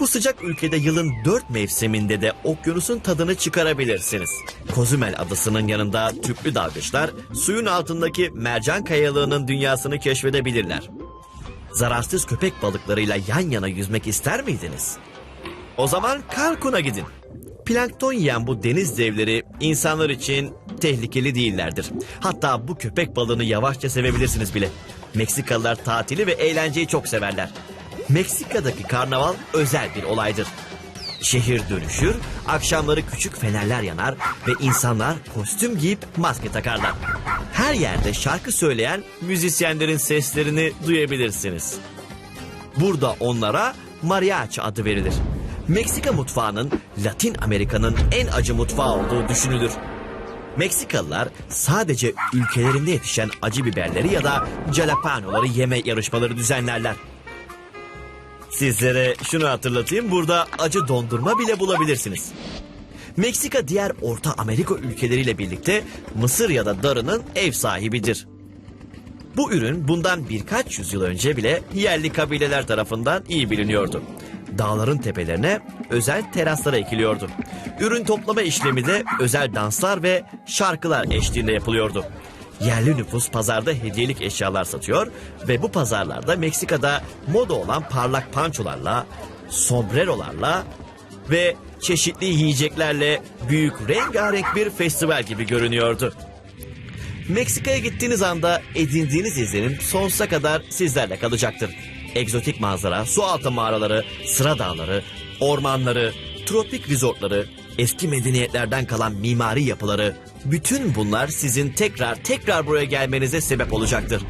Bu sıcak ülkede yılın dört mevsiminde de okyanusun tadını çıkarabilirsiniz. Kozumel adasının yanında tüplü dalgıçlar suyun altındaki mercan kayalığının dünyasını keşfedebilirler. Zararsız köpek balıklarıyla yan yana yüzmek ister miydiniz? O zaman Cancun'a gidin. Plankton yiyen bu deniz devleri insanlar için tehlikeli değillerdir. Hatta bu köpek balığını yavaşça sevebilirsiniz bile. Meksikalılar tatili ve eğlenceyi çok severler. Meksika'daki karnaval özel bir olaydır. Şehir dönüşür, akşamları küçük fenerler yanar ve insanlar kostüm giyip maske takarlar. Her yerde şarkı söyleyen müzisyenlerin seslerini duyabilirsiniz. Burada onlara mariachi adı verilir. Meksika mutfağının Latin Amerika'nın en acı mutfağı olduğu düşünülür. Meksikalılar sadece ülkelerinde yetişen acı biberleri ya da jalapenoları yeme yarışmaları düzenlerler. Sizlere şunu hatırlatayım burada acı dondurma bile bulabilirsiniz. Meksika diğer Orta Amerika ülkeleriyle birlikte Mısır ya da darının ev sahibidir. Bu ürün bundan birkaç yüzyıl önce bile yerli kabileler tarafından iyi biliniyordu. Dağların tepelerine özel teraslara ekiliyordu. Ürün toplama işlemi de özel danslar ve şarkılar eşliğinde yapılıyordu. Yerli nüfus pazarda hediyelik eşyalar satıyor ve bu pazarlarda Meksika'da moda olan parlak pançolarla, sombrerolarla ve çeşitli yiyeceklerle büyük rengarenk bir festival gibi görünüyordu. Meksika'ya gittiğiniz anda edindiğiniz izlenim sonsuza kadar sizlerle kalacaktır. Egzotik manzara, su altı mağaraları, sıra dağları, ormanları, tropik rizortları, eski medeniyetlerden kalan mimari yapıları, bütün bunlar sizin tekrar tekrar buraya gelmenize sebep olacaktır.